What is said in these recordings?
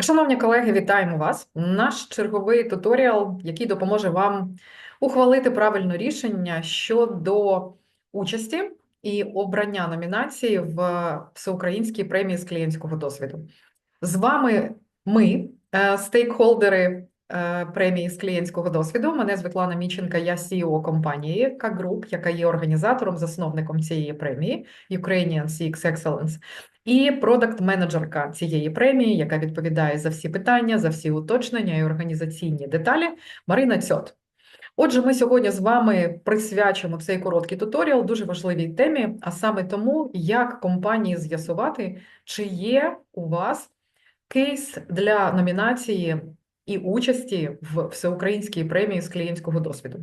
Шановні колеги, вітаємо вас! Наш черговий туторіал, який допоможе вам ухвалити правильне рішення щодо участі і обрання номінації в всеукраїнській премії з клієнтського досвіду. З вами ми, е, стейкхолдери премії з клієнтського досвіду. Мене Світлана Міченка, я CEO компанії К-Груп, яка є організатором, засновником цієї премії Ukrainian CX Excellence і продакт-менеджерка цієї премії, яка відповідає за всі питання, за всі уточнення і організаційні деталі, Марина Цьот. Отже, ми сьогодні з вами присвячимо цей короткий туторіал дуже важливій темі, а саме тому, як компанії з'ясувати, чи є у вас кейс для номінації і участі в всеукраїнській премії з клієнтського досвіду.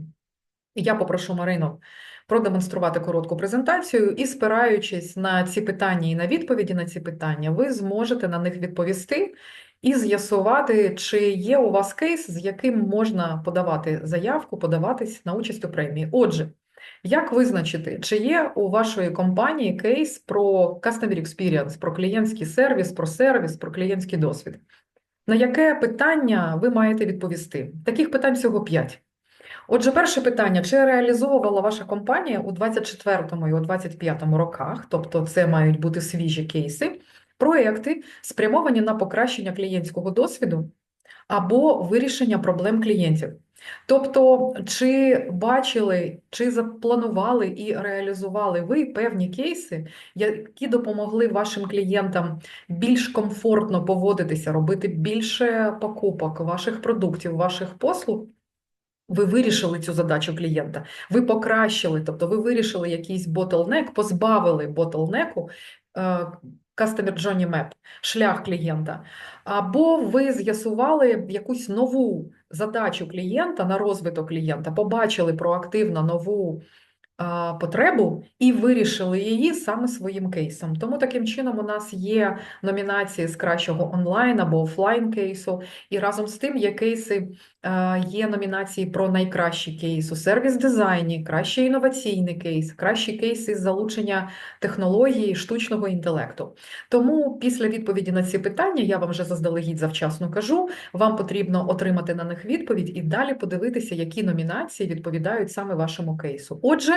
Я попрошу Марину продемонструвати коротку презентацію, і, спираючись на ці питання і на відповіді на ці питання, ви зможете на них відповісти і з'ясувати, чи є у вас кейс, з яким можна подавати заявку, подаватись на участь у премії. Отже, як визначити, чи є у вашої компанії кейс про Customer Experience, про клієнтський сервіс, про сервіс, про клієнтський досвід? На яке питання ви маєте відповісти? Таких питань всього 5. Отже, перше питання: чи реалізовувала ваша компанія у 24-му і у 25-му роках, тобто це мають бути свіжі кейси, проекти, спрямовані на покращення клієнтського досвіду або вирішення проблем клієнтів? Тобто, чи бачили, чи запланували і реалізували ви певні кейси, які допомогли вашим клієнтам більш комфортно поводитися, робити більше покупок ваших продуктів, ваших послуг? Ви вирішили цю задачу клієнта, ви покращили, тобто ви вирішили якийсь bottleneck, позбавили bottleneck, е, Customer Journey Map, шлях клієнта, або ви з'ясували якусь нову задачу клієнта на розвиток клієнта, побачили проактивно нову потребу і вирішили її саме своїм кейсом. Тому таким чином у нас є номінації з кращого онлайн або офлайн кейсу, і разом з тим є кейси, є номінації про найкращий кейс у сервіс-дизайні, кращий інноваційний кейс, кращі кейси з залучення технології штучного інтелекту. Тому після відповіді на ці питання я вам вже заздалегідь завчасно кажу. Вам потрібно отримати на них відповідь і далі подивитися, які номінації відповідають саме вашому кейсу. Отже.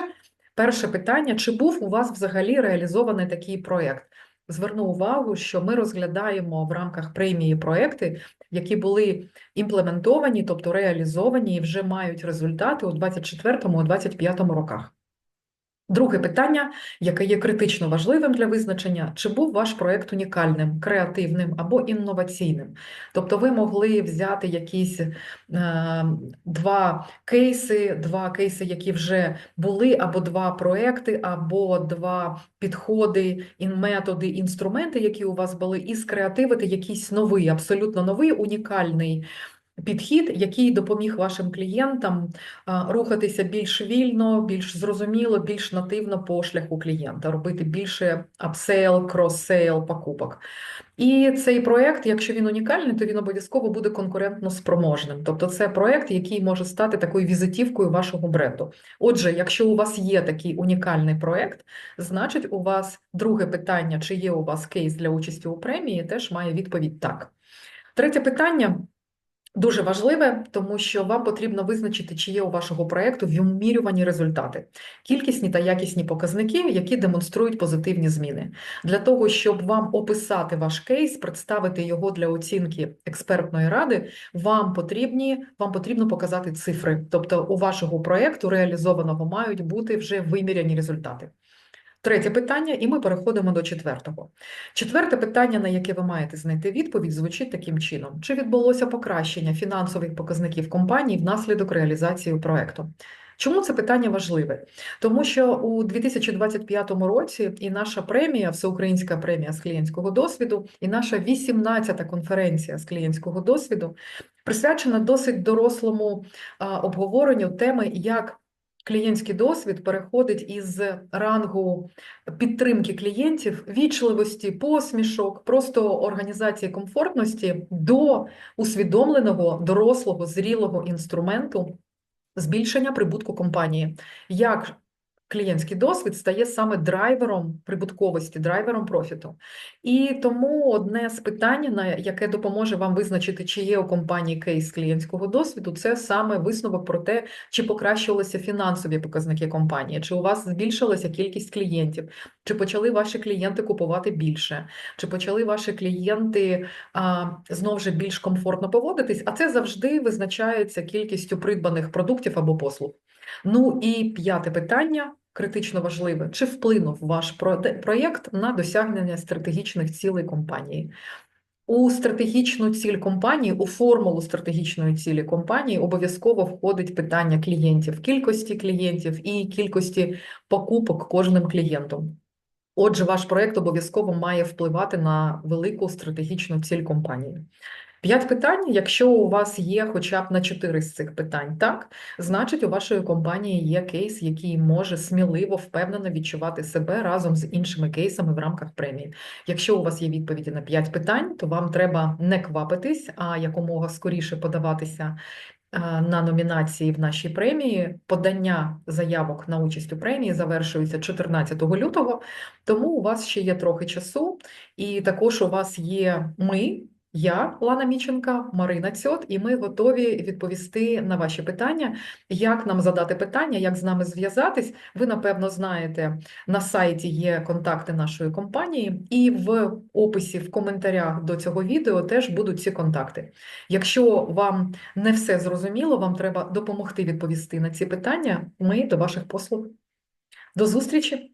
Перше питання: чи був у вас взагалі реалізований такий проєкт? Зверну увагу, що ми розглядаємо в рамках премії проекти, які були імплементовані, тобто реалізовані і вже мають результати у 2024-2025 роках. Друге питання, яке є критично важливим для визначення, чи був ваш проєкт унікальним, креативним або інноваційним? Тобто ви могли взяти якісь е, два кейси, два кейси, які вже були, або два проекти, або два підходи, методи, інструменти, які у вас були, і скреативити якийсь новий, абсолютно новий, унікальний Підхід, який допоміг вашим клієнтам рухатися більш вільно, більш зрозуміло, більш нативно по шляху клієнта, робити більше апсейл, крос-сейл покупок. І цей проєкт, якщо він унікальний, то він обов'язково буде конкурентно спроможним. Тобто, це проєкт, який може стати такою візитівкою вашого бренду. Отже, якщо у вас є такий унікальний проєкт, значить у вас друге питання, чи є у вас кейс для участі у премії, теж має відповідь так. Третє питання. Дуже важливе, тому що вам потрібно визначити, чи є у вашого проєкту вимірювані результати, кількісні та якісні показники, які демонструють позитивні зміни. Для того, щоб вам описати ваш кейс, представити його для оцінки експертної ради, вам потрібні, вам потрібно показати цифри. Тобто у вашого проєкту реалізованого мають бути вже виміряні результати. Третє питання, і ми переходимо до четвертого. Четверте питання, на яке ви маєте знайти відповідь, звучить таким чином: чи відбулося покращення фінансових показників компанії внаслідок реалізації проекту? Чому це питання важливе? Тому що у 2025 році і наша премія, всеукраїнська премія з клієнтського досвіду, і наша 18-та конференція з клієнтського досвіду присвячена досить дорослому обговоренню теми, як Клієнтський досвід переходить із рангу підтримки клієнтів, вічливості, посмішок, просто організації комфортності до усвідомленого дорослого зрілого інструменту збільшення прибутку компанії. Як клієнтський досвід стає саме драйвером прибутковості, драйвером профіту. І тому одне з питань, на яке допоможе вам визначити, чи є у компанії кейс клієнтського досвіду, це саме висновок про те, чи покращилися фінансові показники компанії, чи у вас збільшилася кількість клієнтів, чи почали ваші клієнти купувати більше, чи почали ваші клієнти а, знов же більш комфортно поводитись, а це завжди визначається кількістю придбаних продуктів або послуг. Ну і п'яте питання. Критично важливе, чи вплинув ваш проєкт на досягнення стратегічних цілей компанії? У стратегічну ціль компанії, у формулу стратегічної цілі компанії обов'язково входить питання клієнтів, кількості клієнтів і кількості покупок кожним клієнтом. Отже, ваш проєкт обов'язково має впливати на велику стратегічну ціль компанії. П'ять питань, якщо у вас є хоча б на чотири з цих питань, так, значить у вашої компанії є кейс, який може сміливо, впевнено відчувати себе разом з іншими кейсами в рамках премії. Якщо у вас є відповіді на п'ять питань, то вам треба не квапитись, а якомога скоріше подаватися е, на номінації в нашій премії. Подання заявок на участь у премії завершується 14 лютого, тому у вас ще є трохи часу, і також у вас є ми. Я, Лана Міченка, Марина Цьот, і ми готові відповісти на ваші питання. Як нам задати питання, як з нами зв'язатись? Ви, напевно, знаєте, на сайті є контакти нашої компанії, і в описі, в коментарях до цього відео теж будуть ці контакти. Якщо вам не все зрозуміло, вам треба допомогти відповісти на ці питання, ми до ваших послуг. До зустрічі!